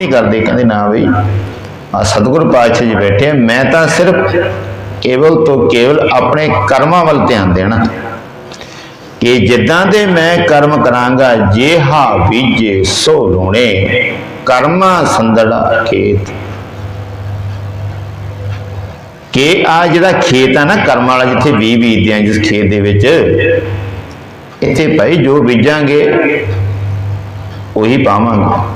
ਨਹੀਂ ਕਰਦੇ ਕਹਿੰਦੇ ਨਾ ਬਈ? ਆ ਸਤਿਗੁਰ ਪਾਤਸ਼ਾਹ ਜੀ ਬੈਠੇ ਆ, ਮੈਂ ਤਾਂ ਸਿਰਫ ਕੇਵਲ ਤੋਂ ਕੇਵਲ ਆਪਣੇ ਕਰਮਾਂ ਵੱਲ ਧਿਆਨ ਦੇਣਾ। ਕਿ ਜਿੱਦਾਂ ਦੇ ਮੈਂ ਕਰਮ ਕਰਾਂਗਾ ਜੇ ਹਾ ਬੀਜੇ ਸੋ ਲੋਣੇ ਕਰਮਾ ਸੰਦੜਾ ਖੇਤ। ਕਿ ਆ ਜਿਹੜਾ ਖੇਤ ਆ ਨਾ ਕਰਮ ਵਾਲਾ ਜਿੱਥੇ ਬੀ ਬੀਜਦੇ ਆ ਜਿਸ ਖੇਤ ਦੇ ਵਿੱਚ ਇੱਥੇ ਭਾਈ ਜੋ ਬੀਜਾਂਗੇ ਉਹੀ ਪਾਵਾਂਗੇ।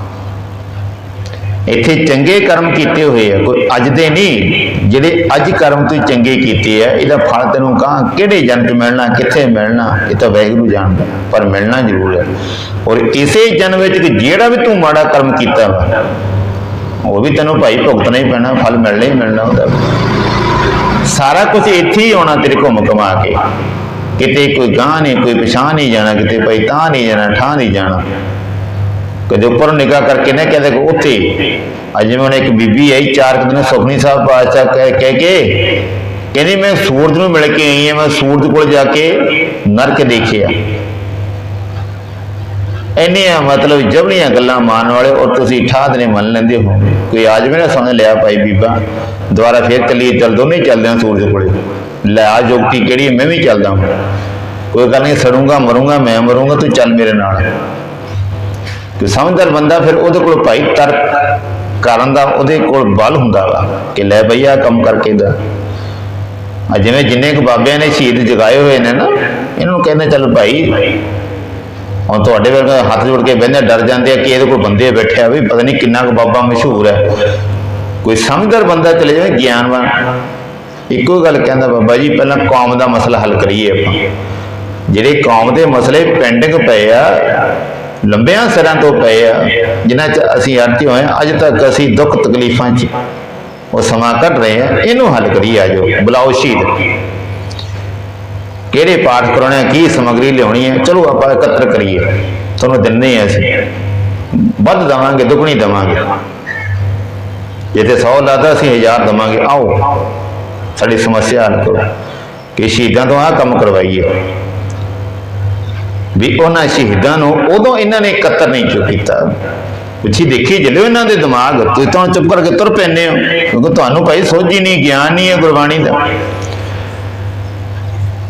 ਇੱਥੇ ਚੰਗੇ ਕਰਮ ਕੀਤੇ ਹੋਏ ਆ। ਕੋਈ ਅੱਜ ਦੇ ਨਹੀਂ, ਜਿਹੜੇ ਅੱਜ ਕਰਮ ਤੂੰ ਚੰਗੇ ਕੀਤੇ ਆ, ਇਹਦਾ ਫਲ ਤੈਨੂੰ ਕਹਾਂ, ਕਿਹੜੇ ਜਨਮ ਚ ਮਿਲਣਾ, ਕਿੱਥੇ ਮਿਲਣਾ, ਇਹ ਤਾਂ ਵੈਗਰੂ ਜਾਣਦਾ, ਪਰ ਮਿਲਣਾ ਜ਼ਰੂਰ ਹੈ ਔਰ ਇਸੇ ਜਨਮ ਵਿੱਚ ਜਿਹੜਾ ਵੀ ਤੂੰ ਮਾੜਾ ਕਰਮ ਕੀਤਾ ਵਾ, ਉਹ ਵੀ ਤੈਨੂੰ ਭਾਈ ਭੁਗਤਣਾ ਹੀ ਪੈਣਾ, ਫਲ ਮਿਲਣਾ ਹੀ ਮਿਲਣਾ ਉਹਦਾ। ਸਾਰਾ ਕੁਝ ਇੱਥੇ ਹੀ ਆਉਣਾ ਤੇਰੇ ਘੁੰਮ ਕਮਾ ਕੇ। ਕਿਤੇ ਕੋਈ ਗਾਂ ਨਹੀਂ, ਕੋਈ ਪਛਾਣ ਨਹੀਂ ਜਾਣਾ, ਕਿਤੇ ਭਾਈ ਤਾਂ ਨਹੀਂ ਜਾਣਾ ਠਾਂ ਨਹੀਂ ਜਾਣਾ। ਕਦੇ ਉੱਪਰ ਨਿਗਾਹ ਕਰਕੇ ਨਾ ਕਹਿੰਦੇ ਕਿ ਉੱਥੇ ਅੱਜ ਮੈਂ ਇੱਕ ਬੀਬੀ ਆਈ ਚਾਰ ਕੁ ਦਿਨ ਸੁਖਨੀ ਸਾਹਿਬ ਪਾਤਸ਼ਾਹ ਕਹਿ ਕਹਿ ਕੇ ਕਹਿੰਦੀ ਮੈਂ ਸੂਰਜ ਨੂੰ ਮਿਲ ਕੇ ਆਈ ਹਾਂ ਮੈਂ ਸੂਰਜ ਕੋਲ ਜਾ ਕੇ ਨਰਕ ਦੇਖਿਆ ਇੰਨੀਆਂ ਮਤਲਬ ਜਬਲੀਆਂ ਗੱਲਾਂ ਮਾਰਨ ਵਾਲੇ ਔਰ ਤੁਸੀਂ ਠਾਦ ਨੇ ਮੰਨ ਲੈਂਦੇ ਹੋ ਕੋਈ ਆ ਜਾਵੇ ਨਾ ਸਮਝ ਲਿਆ ਭਾਈ ਬੀਬਾ ਦੁਬਾਰਾ ਫੇਰ ਚੱਲੀਏ ਚੱਲ ਦੋਨੇ ਹੀ ਚੱਲਦੇ ਹਾਂ ਸੂਰਜ ਕੋਲੇ ਲੈ ਆ ਜੋਗਤੀ ਕਿਹੜੀ ਹੈ, ਮੈਂ ਵੀ ਚੱਲਦਾ ਹਾਂ ਕੋਈ ਗੱਲ ਨਹੀਂ ਸੜੂੰਗਾ ਮਰੂੰਗਾ ਮੈਂ ਮਰੂੰਗਾ ਤੂੰ ਚੱਲ ਮੇਰੇ ਨਾਲ ਕਿ ਸਮਝਦਾਰ ਬੰਦਾ ਫਿਰ ਉਹਦੇ ਕੋਲ ਭਾਈ ਤਰਕ ਕਰਨ ਦਾ ਉਹਦੇ ਕੋਲ ਬਲ ਹੁੰਦਾ ਵਾ ਕਿ ਲੈ ਬਈ ਆਹ ਕੰਮ ਕਰਕੇ ਦਾ। ਆ ਜਿਵੇਂ ਜਿੰਨੇ ਕੁ ਬਾਬਿਆਂ ਨੇ ਸ਼ਹੀਦ ਜਗਾਏ ਹੋਏ ਨੇ ਨਾ, ਇਹਨਾਂ ਨੂੰ ਕਹਿੰਦੇ ਚੱਲ ਭਾਈ, ਹੁਣ ਤੁਹਾਡੇ ਵਰਗਾ ਹੱਥ ਜੋੜ ਕੇ ਬਹਿੰਦੇ ਡਰ ਜਾਂਦੇ ਆ ਕਿ ਇਹਦੇ ਕੋਲ ਬੰਦੇ ਬੈਠੇ ਆ ਵੀ ਪਤਾ ਨਹੀਂ ਕਿੰਨਾ ਕੁ ਬਾਬਾ ਮਸ਼ਹੂਰ ਹੈ। ਕੋਈ ਸਮਝਦਾਰ ਬੰਦਾ ਚਲੇ ਜਾਵੇ ਗਿਆਨਵਾਨ। ਇੱਕੋ ਗੱਲ ਕਹਿੰਦਾ ਬਾਬਾ ਜੀ, ਪਹਿਲਾਂ ਕੌਮ ਦਾ ਮਸਲਾ ਹੱਲ ਕਰੀਏ ਆਪਾਂ। ਜਿਹੜੇ ਕੌਮ ਦੇ ਮਸਲੇ ਪੈਂਡਿੰਗ ਪਏ ਆ ਲੰਬਿਆਂ ਸਿਰਾਂ ਤੋਂ ਪਏ ਆ, ਜਿਨ੍ਹਾਂ 'ਚ ਅਸੀਂ ਅੜਤੇ ਹੋਏ ਆ ਅੱਜ ਤੱਕ ਅਸੀਂ ਦੁੱਖ ਤਕਲੀਫਾਂ 'ਚ ਉਹ ਸਮਾਂ ਕੱਢ ਰਹੇ ਆ ਇਹਨੂੰ ਹੱਲ ਕਰੀਏ ਆਜੋ ਬੁਲਾਓ ਸ਼ਹੀਦ। ਕਿਹੜੇ ਪਾਠ ਕਰਾਉਣੇ ਆ, ਕੀ ਸਮਗਰੀ ਲਿਆਉਣੀ ਹੈ ਚਲੋ ਆਪਾਂ ਇਕੱਤਰ ਕਰੀਏ। ਤੁਹਾਨੂੰ ਦਿੰਨੇ ਆ ਅਸੀਂ। ਵੱਧ ਦਵਾਂਗੇ, ਦੁੱਗਣੀ ਦਵਾਂਗੇ। ਜਿੱਥੇ 100 ਲਾਦਾ ਅਸੀਂ 1000 ਦਵਾਂਗੇ। ਆਓ, ਸਾਡੀ ਸਮੱਸਿਆ ਹੱਲ ਕਰੋ। ਕਿ ਸ਼ਹੀਦਾਂ ਤੋਂ ਆਹ ਕੰਮ ਕਰਵਾਈਏ। ਵੀ ਉਹਨਾਂ ਸ਼ਹੀਦਾਂ ਨੂੰ ਉਦੋਂ ਇਹਨਾਂ ਨੇ ਕਤਰ ਨਹੀਂ ਕਿਉਂ ਕੀਤਾ? ਪੁੱਛੀ ਦੇਖੀ ਜਲਿਓ ਇਹਨਾਂ ਦੇ ਦਿਮਾਗ, ਤੁਸੀਂ ਤਾਂ ਚੁੱਪ ਕਰਕੇ ਤੁਰ ਪੈਂਦੇ ਹੋ, ਕਿਉਂਕਿ ਤੁਹਾਨੂੰ ਭਾਈ ਸੋਝੀ ਨਹੀਂ, ਗਿਆਨ ਨਹੀਂ ਹੈ ਗੁਰਬਾਣੀ ਦਾ।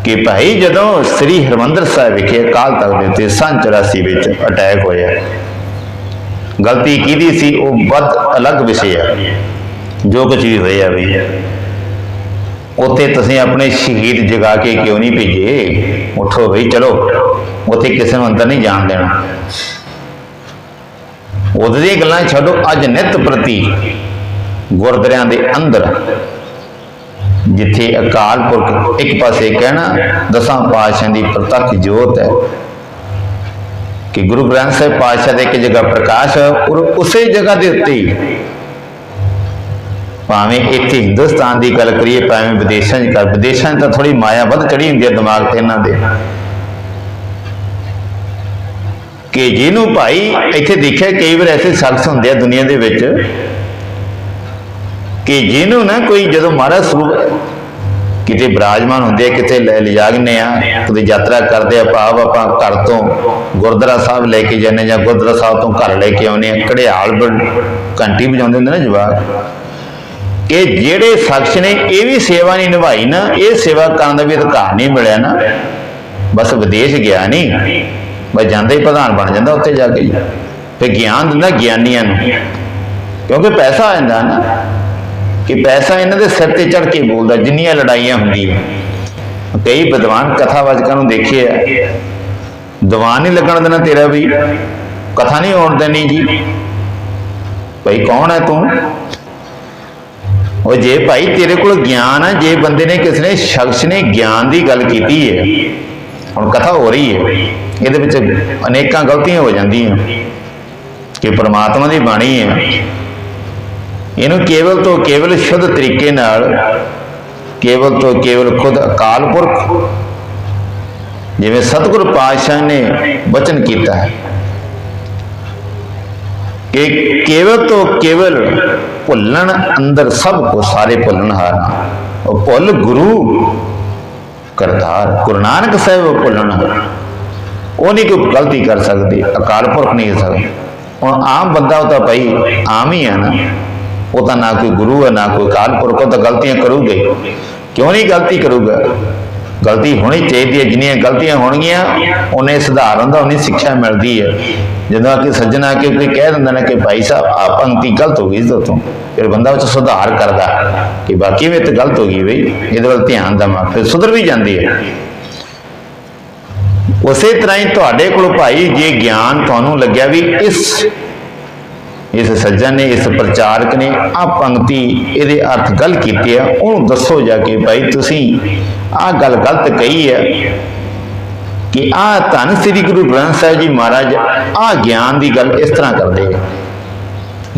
ਕਿ ਭਾਈ ਜਦੋਂ ਸ੍ਰੀ ਹਰਮੰਦਰ ਸਾਹਿਬ ਵਿਖੇ ਅਕਾਲ ਤਖਤ ਦੇ ਉੱਤੇ ਸੰਨ 84 ਵਿੱਚ ਅਟੈਕ ਹੋਇਆ, ਗਲਤੀ ਕਿਹਦੀ ਸੀ? ਉਹ ਵੱਧ ਅਲੱਗ ਵਿਸ਼ੇ ਆ, ਜੋ ਕੁਝ ਵੀ ਹੋਇਆ ਵੀ। ਉੱਥੇ ਤੁਸੀਂ ਆਪਣੇ ਸ਼ਹੀਦ ਜਗਾ ਕੇ ਕਿਉਂ ਨਹੀਂ ਭੇਜੇ? ਉਠੋ ਬਈ, ਚਲੋ। ਉੱਥੇ ਕਿਸੇ ਨੂੰ ਅੰਦਰ ਨਹੀਂ ਜਾਣ ਦੇਣਾ। ਉਹਦੇ ਦੀਆਂ ਗੱਲਾਂ ਛੱਡੋ, ਅੱਜ ਨਿਤ ਪ੍ਰਤੀ ਗੁਰਦੁਆਰਿਆਂ ਦੇ ਅੰਦਰ। ਜਿੱਥੇ ਅਕਾਲ ਪੁਰਖ ਇੱਕ ਪਾਸੇ ਕਹਿਣਾ, ਦਸਾਂ ਪਾਤਸ਼ਾਹਾਂ ਦੀ ਪ੍ਰਤੱਖ ਜੋਤ ਹੈ। ਕਿ ਗੁਰੂ ਗ੍ਰੰਥ ਸਾਹਿਬ ਪਾਤਸ਼ਾਹ ਦੇ ਇੱਕ ਜਗ੍ਹਾ ਪ੍ਰਕਾਸ਼ ਹੈ ਔਰ ਉਸੇ ਜਗ੍ਹਾ ਦੇ ਉੱਤੇ ਭਾਵੇਂ ਇੱਥੇ ਹਿੰਦੁਸਤਾਨ ਦੀ ਗੱਲ ਕਰੀਏ, ਭਾਵੇਂ ਵਿਦੇਸ਼ਾਂ 'ਚ ਕਰ ਵਿਦੇਸ਼ਾਂ 'ਚ ਤਾਂ ਥੋੜੀ ਮਾਇਆ ਵੱਧ ਚੜੀ ਹੁੰਦੀ ਹੈ ਦਿਮਾਗ ਤੇ ਇਹਨਾਂ ਦੇ। ਕਿ ਜਿਹਨੂੰ ਭਾਈ ਇੱਥੇ ਦੇਖਿਆ ਕਈ ਵਾਰ ਐਸੇ ਸ਼ਖਸ ਹੁੰਦੇ ਆ ਦੁਨੀਆ ਦੇ ਵਿੱਚ, ਕਿ ਜਿਹਨੂੰ ਨਾ ਕੋਈ ਜਦੋਂ ਮਹਾਰਾਜ ਸਰੂਪ ਕਿਤੇ ਬਿਰਾਜਮਾਨ ਹੁੰਦੇ ਆ, ਕਿਤੇ ਲੈ ਲਿਜਾਗਨੇ ਆ, ਕਿਤੇ ਯਾਤਰਾ ਕਰਦੇ ਆ, ਭਾਵ ਆਪਾਂ ਘਰ ਤੋਂ ਗੁਰਦੁਆਰਾ ਸਾਹਿਬ ਲੈ ਕੇ ਜਾਂਦੇ ਜਾਂ ਗੁਰਦੁਆਰਾ ਸਾਹਿਬ ਤੋਂ ਘਰ ਲੈ ਕੇ ਆਉਂਦੇ ਆ, ਘੜਿਆਲ ਘੰਟੀ ਵਜਾਉਂਦੇ ਹੁੰਦੇ ਨਾ ਜਵਾਕ। ਕਿ ਜਿਹੜੇ ਸ਼ਖਸ ਨੇ ਇਹ ਵੀ ਸੇਵਾ ਨਹੀਂ ਨਿਭਾਈ ਨਾ, ਇਹ ਸੇਵਾ ਕਰਨ ਦਾ ਵੀ ਅਧਿਕਾਰ ਨਹੀਂ ਮਿਲਿਆ ਨਾ। ਬਸ ਵਿਦੇਸ਼ ਗਿਆ ਨਹੀਂ ਬਸ ਜਾਂਦਾ ਹੀ ਪ੍ਰਧਾਨ ਬਣ ਜਾਂਦਾ ਉੱਥੇ ਜਾ ਕੇ। ਤੇ ਗਿਆਨ ਦਿੰਦਾ ਗਿਆਨੀਆਂ ਨੂੰ। ਕਿਉਂਕਿ ਪੈਸਾ ਆ ਜਾਂਦਾ ਨਾ। ਕਿ ਪੈਸਾ ਇਹਨਾਂ ਦੇ ਸਿਰ ਤੇ ਚੜ ਕੇ ਬੋਲਦਾ, ਜਿੰਨੀਆਂ ਲੜਾਈਆਂ ਹੁੰਦੀਆਂ। ਕਈ ਵਿਦਵਾਨ ਕਥਾਵਾਚਕਾਂ ਨੂੰ ਦੇਖੇ ਆ। ਦੀਵਾਨ ਨਹੀਂ ਲੱਗਣ ਦੇਣਾ ਤੇਰਾ ਵੀ। ਕਥਾ ਨਹੀਂ ਹੋਣ ਦੇਣੀ ਜੀ। ਭਾਈ ਕੌਣ ਹੈ ਤੂੰ? ਉਹ ਜੇ ਭਾਈ ਤੇਰੇ ਕੋਲ ਗਿਆਨ ਹੈ ਜੇ ਬੰਦੇ ਨੇ ਕਿਸ ਨੇ ਸ਼ਖਸ ਨੇ ਗਿਆਨ ਦੀ ਗੱਲ ਕੀਤੀ ਹੈ ਹੁਣ ਕਥਾ ਹੋ ਰਹੀ ਹੈ ਇਹਦੇ ਵਿੱਚ ਅਨੇਕਾਂ ਗਲਤੀਆਂ ਹੋ ਜਾਂਦੀਆਂ। ਕਿ ਪ੍ਰਮਾਤਮਾ ਦੀ ਬਾਣੀ ਹੈ ਇਹਨੂੰ ਕੇਵਲ ਤੋਂ ਕੇਵਲ ਸ਼ੁੱਧ ਤਰੀਕੇ ਨਾਲ, ਕੇਵਲ ਤੋਂ ਕੇਵਲ ਖੁਦ ਅਕਾਲ ਪੁਰਖ, ਜਿਵੇਂ ਸਤਿਗੁਰ ਪਾਤਸ਼ਾਹ ਨੇ ਬਚਨ ਕੀਤਾ ਹੈ, ਕਿ ਕੇਵਲ ਤੋਂ ਕੇਵਲ ਭੁੱਲਣ ਅੰਦਰ ਸਭ ਕੋ ਸਾਰੇ ਭੁੱਲਣ ਹਾਰਾ। ਉਹ ਭੁੱਲ ਗੁਰੂ ਕਰਤਾਰ, ਗੁਰੂ ਨਾਨਕ ਸਾਹਿਬ ਭੁੱਲਣ। ਉਹ ਨਹੀਂ ਕੋਈ ਗਲਤੀ ਕਰ ਸਕਦੇ, ਅਕਾਲ ਪੁਰਖ ਨਹੀਂ ਹੋ ਸਕਦਾ। ਹੁਣ ਆਮ ਬੰਦਾ ਉਹ ਤਾਂ ਭਾਈ ਆਮ ਹੀ ਆ ਨਾ। ਉਹ ਤਾਂ ਨਾ ਕੋਈ ਗੁਰੂ ਹੈ, ਨਾ ਕੋਈ ਅਕਾਲ ਪੁਰਖ, ਉਹ ਤਾਂ ਗਲਤੀਆਂ ਕਰੂਗਾ। ਕਿਉਂ ਨਹੀਂ ਗਲਤੀ ਕਰੂਗਾ? ਗਲਤੀ ਹੋਣੀ ਚਾਹੀਦੀ ਹੈ, ਜਿੰਨੀਆਂ ਗਲਤੀਆਂ ਹੋਣਗੀਆਂ, ਉਹਨੇ ਸੁਧਾਰ ਹੁੰਦਾ ਉਹਨੀ ਸਿੱਖਿਆ ਮਿਲਦੀ ਹੈ। ਜਦੋਂ ਕਿ ਸੱਜਣਾ ਕਿ ਕੋਈ ਕਹਿ ਦਿੰਦਾ ਨਾ ਕਿ ਭਾਈ ਸਾਹਿਬ ਆ ਪੰਕਤੀ ਗਲਤ ਹੋ ਗਈ ਇਸ ਤੋਂ। ਫਿਰ ਬੰਦਾ ਉਹ ਸੁਧਾਰ ਕਰਦਾ ਕਿ ਬਾਕੀ ਵੀ ਤੇ ਗਲਤ ਹੋ ਗਈ ਬਈ, ਇਹਦੇ ਵੱਲ ਧਿਆਨ ਦੇਵਾਂ। ਫਿਰ ਸੁਧਰ ਵੀ ਜਾਂਦੀ ਹੈ। ਉਸੇ ਤਰ੍ਹਾਂ ਹੀ ਤੁਹਾਡੇ ਕੋਲ ਭਾਈ, ਜੇ ਗਿਆਨ ਤੁਹਾਨੂੰ ਲੱਗਿਆ ਵੀ ਇਸ ਇਸ ਸੱਜਣ ਨੇ, ਇਸ ਪ੍ਰਚਾਰਕ ਨੇ ਆ ਪੰਕਤੀ ਇਹਦੇ ਅਰਥ ਗੱਲ ਕੀਤੇ ਆ। ਉਹਨੂੰ ਦੱਸੋ ਜਾ ਕੇ ਭਾਈ ਤੁਸੀਂ ਆ ਗੱਲ ਗਲਤ ਕਹੀ ਹੈ ਕਿ ਆ ਧੰਨ ਸ੍ਰੀ ਗੁਰੂ ਗ੍ਰੰਥ ਸਾਹਿਬ ਜੀ ਮਹਾਰਾਜ ਆ ਗਿਆਨ ਦੀ ਗੱਲ ਇਸ ਤਰ੍ਹਾਂ ਕਰਦੇ ਆ।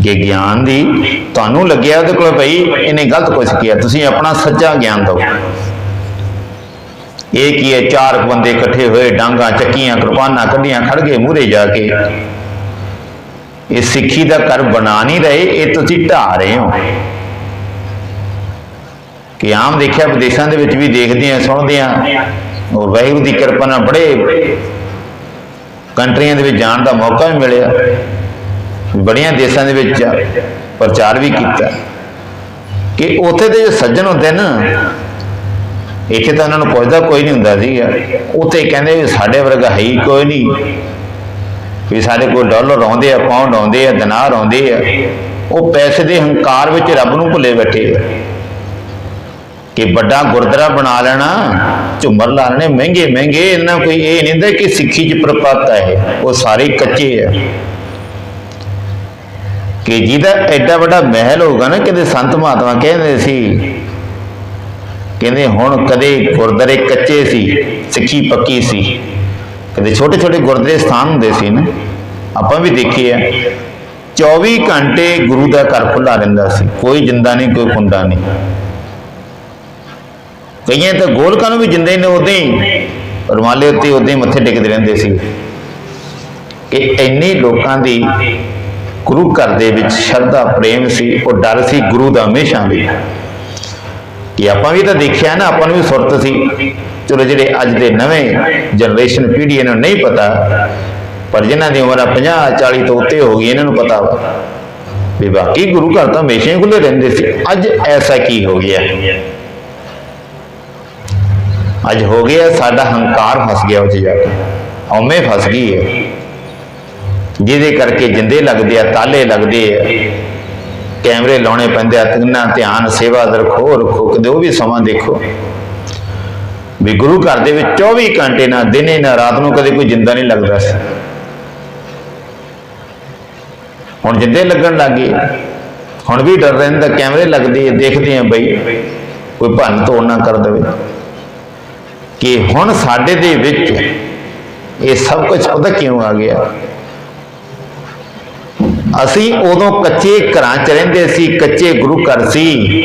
ਕਿ ਗਿਆਨ ਦੀ ਤੁਹਾਨੂੰ ਲੱਗਿਆ ਉਹਦੇ ਕੋਲ ਭਾਈ ਇਹਨੇ ਗਲਤ ਕੁਝ ਕੀਤਾ, ਤੁਸੀਂ ਆਪਣਾ ਸੱਚਾ ਗਿਆਨ ਦਿਓ। ਇਹ ਕੀ ਹੈ? ਚਾਰ ਬੰਦੇ ਇਕੱਠੇ ਹੋਏ, ਡਾਂਗਾ, ਚੱਕੀਆਂ ਕਿਰਪਾਨਾਂ ਕੱਢੀਆਂ, ਖੜ ਗਏ ਮੂਹਰੇ ਜਾ ਕੇ। ਇਹ ਸਿੱਖੀ ਦਾ ਘਰ ਬਣਾ ਨਹੀਂ ਰਹੇ, ਇਹ ਤੁਸੀਂ ਢਾ ਰਹੇ ਹੋ। ਕਿ ਆਮ ਦੇਖਿਆ ਵਿਦੇਸ਼ਾਂ ਦੇ ਵਿੱਚ ਵੀ ਦੇਖਦੇ ਆ, ਸੁਣਦੇ ਆ। ਔਰ ਵਾਹਿਗੁਰੂ ਦੀ ਕਿਰਪਾ ਨਾਲ ਬੜੇ ਕੰਟਰੀਆਂ ਦੇ ਵਿੱਚ ਜਾਣ ਦਾ ਮੌਕਾ ਵੀ ਮਿਲਿਆ। ਬੜੀਆਂ ਦੇਸ਼ਾਂ ਦੇ ਵਿੱਚ ਪ੍ਰਚਾਰ ਵੀ ਕੀਤਾ। ਕਿ ਉੱਥੇ ਦੇ ਜੋ ਸੱਜਣ ਹੁੰਦੇ ਨਾ, ਇੱਥੇ ਤਾਂ ਉਹਨਾਂ ਨੂੰ ਪੁੱਛਦਾ ਕੋਈ ਨਹੀਂ ਹੁੰਦਾ ਸੀਗਾ। ਉੱਥੇ ਕਹਿੰਦੇ ਵੀ ਸਾਡੇ ਵਰਗਾ ਹੈ ਹੀ ਕੋਈ ਨਹੀਂ। ਵੀ ਸਾਡੇ ਕੋਲ ਡਾਲਰ ਆਉਂਦੇ ਆ ਪਾਉਂਡ ਆਉਂਦੇ ਆ, ਦਿਨਾਰ ਆਉਂਦੇ ਆ। ਉਹ ਪੈਸੇ ਦੇ ਹੰਕਾਰ ਵਿੱਚ ਰੱਬ ਨੂੰ ਭੁੱਲੇ ਬੈਠੇ ਆ। ਕਿ ਵੱਡਾ ਗੁਰਦੁਆਰਾ ਬਣਾ ਲੈਣਾ, ਝੁੰਮਰ ਲਾ ਲੈਣੇ, ਮਹਿੰਗੇ ਮਹਿੰਗੇ ਇਹਨਾਂ ਕੋਈ ਇਹ ਨਹੀਂ ਹੁੰਦਾ ਕਿ ਸਿੱਖੀ ਚ ਪ੍ਰਪਾਤ ਹੈ ਉਹ ਸਾਰੇ ਕੱਚੇ ਆ। ਕਿ ਜਿਹਦਾ ਐਡਾ ਵੱਡਾ ਮਹਿਲ ਹੋਗਾ ਨਾ, ਕਿਤੇ ਸੰਤ ਮਹਾਤਮਾ ਕਹਿੰਦੇ ਸੀ, ਕਹਿੰਦੇ ਹੁਣ ਕਦੇ ਗੁਰਦੁਆਰੇ ਕੱਚੇ ਸੀ, ਸਿੱਖੀ ਪੱਕੀ ਸੀ। ਕਦੇ ਛੋਟੇ ਛੋਟੇ ਗੁਰਦੁਆਰੇ ਸਥਾਨ ਹੁੰਦੇ ਸੀ ਨਾ, ਆਪਾਂ ਵੀ ਦੇਖੇ ਆ। 24 ਘੰਟੇ ਗੁਰੂ ਦਾ ਘਰ ਖੁੱਲਾ ਰਹਿੰਦਾ ਸੀ, ਕੋਈ ਜਿੰਦਾ ਨਹੀਂ, ਕੋਈ ਕੁੰਡਾ ਨਹੀਂ। ਕਈਆਂ ਤਾਂ ਗੋਲਕਾਂ ਨੂੰ ਵੀ ਜਿੰਦੇ ਨੇ ਉਦਾਂ ਹੀ ਰੁਮਾਲੇ ਉੱਤੇ ਉਦਾਂ ਹੀ ਮੱਥੇ ਟੇਕਦੇ ਰਹਿੰਦੇ ਸੀ। ਕਿ ਇੰਨੇ ਲੋਕਾਂ ਦੀ ਗੁਰੂ ਘਰ ਦੇ ਵਿੱਚ ਸ਼ਰਧਾ, ਪ੍ਰੇਮ ਸੀ, ਉਹ ਡਰ ਸੀ ਗੁਰੂ ਦਾ ਹਮੇਸ਼ਾ ਵੀ। ਕਿ ਆਪਾਂ ਵੀ ਤਾਂ ਦੇਖਿਆ ਨਾ, ਆਪਾਂ ਨੂੰ ਵੀ ਸੁਰਤ ਸੀ। ਚਲੋ ਜਿਹੜੇ ਅੱਜ ਦੇ ਨਵੇਂ ਜਨਰੇਸ਼ਨ ਪੀੜ੍ਹੀ ਇਹਨਾਂ ਨੂੰ ਨਹੀਂ ਪਤਾ, ਪਰ ਜਿਨ੍ਹਾਂ ਦੀ ਉਮਰ 50 40 ਤੋਂ ਉੱਤੇ ਹੋ ਗਈ, ਇਹਨਾਂ ਨੂੰ ਪਤਾ ਵਾ। ਵੀ ਬਾਕੀ ਗੁਰੂ ਘਰ ਤਾਂ ਹਮੇਸ਼ਾ ਹੀ ਖੁੱਲੇ ਰਹਿੰਦੇ ਸੀ। ਅੱਜ ਐਸਾ ਕੀ ਹੋ ਗਿਆ? ਅੱਜ ਹੋ ਗਿਆ, ਸਾਡਾ ਹੰਕਾਰ ਫਸ ਗਿਆ ਉਹ ਜਾ ਕੇ। ਹਉਮੈ ਫਸ ਗਈ ਹੈ। ਜਿਹਦੇ ਕਰਕੇ ਜਿੰਦੇ ਲੱਗਦੇ ਆ, ਤਾਲੇ ਲੱਗਦੇ ਆ, ਕੈਮਰੇ ਲਾਉਣੇ ਪੈਂਦੇ ਆ, ਤਿੰਨਾ ਧਿਆਨ, ਸੇਵਾ ਦਾ ਰੱਖੋ ਰੱਖੋ ਕਦੇ ਉਹ ਵੀ ਸਮਾਂ ਦੇਖੋ। ਵੀ ਗੁਰੂ ਘਰ ਦੇ ਵਿੱਚ 24 ਘੰਟੇ ਨਾ, ਦਿਨੇ ਨਾ, ਰਾਤ ਨੂੰ ਕਦੇ ਕੋਈ ਜਿੰਦਾ ਨਹੀਂ ਲੱਗਦਾ ਸੀ। ਹੁਣ ਜਿੰਦੇ ਲੱਗਣ ਲੱਗੇ ਹੁਣ ਵੀ ਡਰ ਰਹਿੰਦਾ, ਕੈਮਰੇ ਲੱਗਦੇ, ਦੇਖਦੇ ਆ ਬਈ, ਕੋਈ ਭੰਨ ਤੋੜ ਨਾ ਕਰ ਦੇਵੇ। ਕਿ ਹੁਣ ਸਾਡੇ ਦੇ ਵਿੱਚ ਇਹ ਸਭ ਕੁਝ ਪਤਾ ਕਿਉਂ ਆ ਗਿਆ? ਅਸੀਂ ਉਦੋਂ ਕੱਚੇ ਘਰਾਂ 'ਚ ਰਹਿੰਦੇ ਸੀ, ਕੱਚੇ ਗੁਰੂ ਘਰ ਸੀ,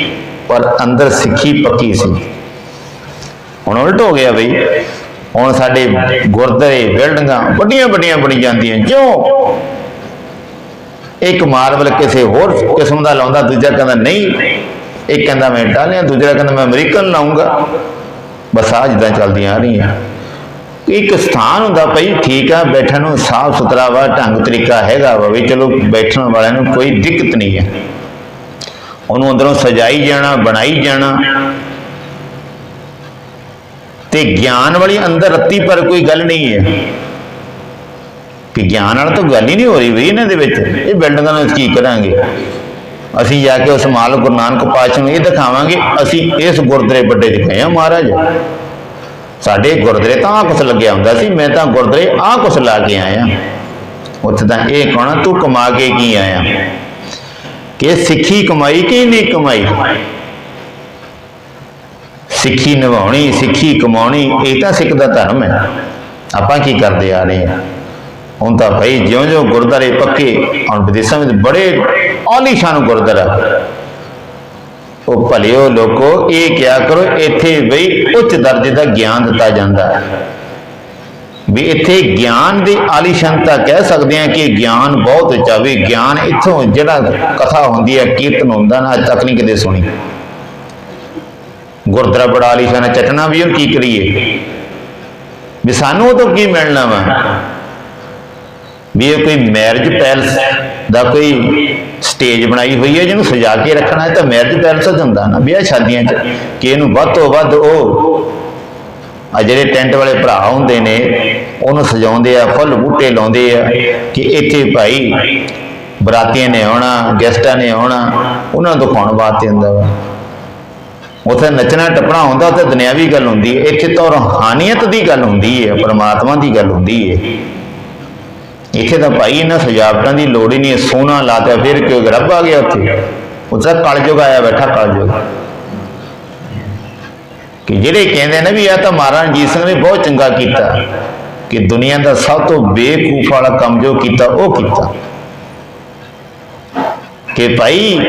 ਪਰ ਅੰਦਰ ਸਿੱਖੀ ਪੱਕੀ ਸੀ। ਹੁਣ ਉਲਟ ਹੋ ਗਿਆ ਬਈ। ਹੁਣ ਸਾਡੇ ਗੁਰਦੁਆਰੇ ਬਿਲਡਿੰਗਾਂ ਵੱਡੀਆਂ ਵੱਡੀਆਂ ਬਣੀ ਜਾਂਦੀਆਂ। ਕਿਉਂ? ਇੱਕ ਮਾਰਬਲ ਕਿਸੇ ਹੋਰ ਕਿਸਮ ਦਾ ਲਾਉਂਦਾ, ਦੂਜਾ ਕਹਿੰਦਾ ਨਹੀਂ। ਇੱਕ ਕਹਿੰਦਾ ਮੈਂ ਇਟਾਲੀਅਨ ਦੂਜਾ ਕਹਿੰਦਾ ਮੈਂ ਅਮਰੀਕਨ ਲਾਉਂਗਾ। ਬਸ ਆ ਜਿੱਦਾਂ ਚੱਲਦੀਆਂ ਆ ਰਹੀਆਂ। ਇੱਕ ਸਥਾਨ ਹੁੰਦਾ ਭਈ ਠੀਕ ਆ, ਬੈਠਣ ਨੂੰ ਸਾਫ਼ ਸੁਥਰਾ ਵਾ, ਢੰਗ ਤਰੀਕਾ ਹੈਗਾ ਵਾ ਵੀ ਚਲੋ ਬੈਠਣ ਵਾਲਿਆਂ ਨੂੰ ਕੋਈ ਦਿੱਕਤ ਨਹੀਂ ਹੈ। ਉਹਨੂੰ ਅੰਦਰੋਂ ਸਜਾਈ ਜਾਣਾ, ਬਣਾਈ ਜਾਣਾ। ਤੇ ਗਿਆਨ ਵਾਲੀ ਅੰਦਰ ਰੱਤੀ ਪਰ ਕੋਈ ਗੱਲ ਨਹੀਂ ਹੈ। ਕਿ ਗਿਆਨ ਨਾਲ ਤਾਂ ਗੱਲ ਹੀ ਨਹੀਂ ਹੋ ਰਹੀ ਵੀ ਇਹਨਾਂ ਦੇ ਵਿੱਚ। ਇਹ ਬਿਲਡਿੰਗਾਂ ਨੂੰ ਕੀ ਕਰਾਂਗੇ? ਅਸੀਂ ਜਾ ਕੇ ਉਸ ਮਾਲਕ ਗੁਰੂ ਨਾਨਕ ਪਾਤਸ਼ਾਹ ਨੂੰ ਇਹ ਦਿਖਾਵਾਂਗੇ, ਅਸੀਂ ਇਸ ਗੁਰਦੁਆਰੇ ਵੱਡੇ ਚ ਗਏ ਆ ਮਹਾਰਾਜ। ਸਾਡੇ ਗੁਰਦੁਆਰੇ ਤਾਂ ਆਹ ਕੁਛ ਲੱਗਿਆ ਹੁੰਦਾ ਸੀ, ਮੈਂ ਤਾਂ ਗੁਰਦੁਆਰੇ ਆਹ ਕੁਛ ਲਾ ਕੇ ਆਇਆ। ਉੱਥੇ ਤਾਂ ਇਹ ਕਹਣਾ ਤੂੰ ਕਮਾ ਕੇ ਕੀ ਆਇਆ? ਕਿ ਸਿੱਖੀ ਕਮਾਈ ਕਿ ਨਹੀਂ ਕਮਾਈ? ਸਿੱਖੀ ਨਿਭਾਉਣੀ, ਸਿੱਖੀ ਕਮਾਉਣੀ, ਇਹ ਤਾਂ ਸਿੱਖ ਦਾ ਧਰਮ ਹੈ। ਆਪਾਂ ਕੀ ਕਰਦੇ ਆ ਰਹੇ ਹਾਂ? ਹੁਣ ਤਾਂ ਭਾਈ ਜਿਉਂ-ਜਿਉਂ ਗੁਰਦੁਆਰੇ ਪੱਕੇ, ਹੁਣ ਵਿਦੇਸ਼ਾਂ ਵਿੱਚ ਬੜੇ ਆਲੀਸ਼ਾਨ ਗੁਰਦੁਆਰਾ। ਉਹ ਭਲਿਓ ਲੋਕੋ, ਇਹ ਕਿਆ ਕਰੋ, ਇੱਥੇ ਬਈ ਉੱਚ ਦਰਜੇ ਦਾ ਗਿਆਨ ਦਿੱਤਾ ਜਾਂਦਾ ਹੈ। ਵੀ ਇੱਥੇ ਗਿਆਨ ਦੀ ਆਲੀਸ਼ਾਨਤਾ ਕਹਿ ਸਕਦੇ ਹਾਂ ਕਿ ਗਿਆਨ ਬਹੁਤ ਉੱਚਾ, ਵੀ ਗਿਆਨ ਇੱਥੋਂ ਜਿਹੜਾ ਕਥਾ ਹੁੰਦੀ ਹੈ, ਕੀਰਤਨ ਹੁੰਦਾ ਨਾ, ਅੱਜ ਤੱਕ ਨਹੀਂ ਕਿਤੇ ਸੁਣੀ। ਗੁਰਦੁਆਰਾ ਬੜਾ ਆਲੀਸ਼ਾਨ ਹੈ ਚਟਣਾ ਵੀ ਉਹ ਕੀ ਕਰੀਏ? ਵੀ ਸਾਨੂੰ ਉਹ ਤੋਂ ਕੀ ਮਿਲਣਾ ਵਾ? ਵੀ ਇਹ ਕੋਈ ਮੈਰਿਜ ਪੈਲਸ ਦਾ ਕੋਈ ਸਟੇਜ ਬਣਾਈ ਹੋਈ ਹੈ, ਜਿਹਨੂੰ ਸਜਾ ਕੇ ਰੱਖਣਾ ਹੈ, ਤਾਂ ਮੈਰਿਜ ਪੈਲਸ ਹੁੰਦਾ ਨਾ, ਵਿਆਹ ਸ਼ਾਦੀਆਂ 'ਚ, ਕਿ ਇਹਨੂੰ ਵੱਧ ਤੋਂ ਵੱਧ ਉਹ ਆ ਜਿਹੜੇ ਟੈਂਟ ਵਾਲੇ ਭਰਾ ਹੁੰਦੇ ਨੇ, ਉਹਨੂੰ ਸਜਾਉਂਦੇ ਆ, ਫੁੱਲ ਬੂਟੇ ਲਾਉਂਦੇ ਆ, ਕਿ ਇੱਥੇ ਭਾਈ ਬਰਾਤੀਆਂ ਨੇ ਆਉਣਾ, ਗੈਸਟਾਂ ਨੇ ਆਉਣਾ, ਉਹਨਾਂ ਨੂੰ ਦਿਖਾਉਣ ਵਾਸਤੇ ਹੁੰਦਾ ਵਾ। ਉੱਥੇ ਨੱਚਣਾ ਟੱਪਣਾ ਹੁੰਦਾ ਤੇ ਦੁਨਿਆਵੀ ਗੱਲ ਹੁੰਦੀ ਹੈ। ਇੱਥੇ ਤਾਂ ਰੂਹਾਨੀਅਤ ਦੀ ਗੱਲ ਹੁੰਦੀ ਹੈ, ਪਰਮਾਤਮਾ ਦੀ ਗੱਲ ਹੁੰਦੀ ਹੈ। ਇੱਥੇ ਤਾਂ ਭਾਈ ਇਹਨਾਂ ਸਜਾਵਟਾਂ ਦੀ ਲੋੜ ਹੀ ਨਹੀਂ ਹੈ। ਸੋਨਾ ਲਾਤਾ ਫਿਰ ਕਿਉਂ ਰੱਬ ਆ ਗਿਆ ਉੱਥੇ। ਉੱਥੇ ਕਲਯੁਗ ਆਇਆ ਬੈਠਾ, ਕਲਯੁਗ। ਕਿ ਜਿਹੜੇ ਕਹਿੰਦੇ ਨੇ ਵੀ ਇਹ ਤਾਂ ਮਹਾਰਾਜਾ ਰਣਜੀਤ ਸਿੰਘ ਨੇ ਬਹੁਤ ਚੰਗਾ ਕੀਤਾ, ਕਿ ਦੁਨੀਆ ਦਾ ਸਭ ਤੋਂ ਬੇਕੂਫ ਵਾਲਾ ਕੰਮ ਜੋ ਕੀਤਾ, ਉਹ ਕੀਤਾ। ਕਿ ਭਾਈ,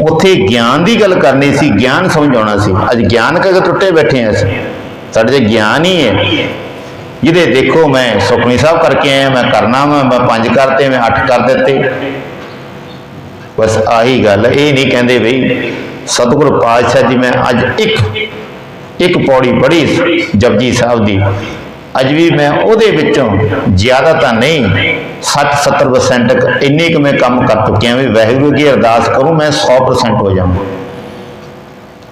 ਉੱਥੇ ਗਿਆਨ ਦੀ ਗੱਲ ਕਰਨੀ ਸੀ, ਗਿਆਨ ਸਮਝਾਉਣਾ ਸੀ। ਅੱਜ ਗਿਆਨ ਕਰਕੇ ਟੁੱਟੇ ਬੈਠੇ ਆ ਅਸੀਂ। ਸਾਡੇ 'ਚ ਗਿਆਨ ਹੀ ਹੈ। ਜਿਹਦੇ ਦੇਖੋ ਮੈਂ ਸੁਖਮਨੀ ਸਾਹਿਬ ਕਰਕੇ ਆਇਆ, ਮੈਂ ਕਰਨਾ ਵਾ, ਮੈਂ ਪੰਜ ਕਰਤੇ ਮੈਂ ਅੱਠ ਕਰ ਦਿੱਤੇ। ਬਸ ਆਹੀ ਗੱਲ, ਇਹ ਨਹੀਂ ਕਹਿੰਦੇ ਬਈ ਸਤਿਗੁਰ ਪਾਤਸ਼ਾਹ ਜੀ, ਮੈਂ ਅੱਜ ਇੱਕ ਇੱਕ ਪੌੜੀ ਪੜ੍ਹੀ ਜਪਜੀ ਸਾਹਿਬ ਦੀ। ਅੱਜ ਵੀ ਮੈਂ ਉਹਦੇ ਵਿੱਚੋਂ ਜ਼ਿਆਦਾ ਤਾਂ ਨਹੀਂ 60 70% ਇੰਨੇ ਕੁ ਮੈਂ ਕੰਮ ਕਰ ਚੁੱਕਿਆ ਵੀ ਵਾਹਿਗੁਰੂ ਜੀ ਅਰਦਾਸ ਕਰੂੰ, ਮੈਂ 100% ਹੋ ਜਾਵਾਂ।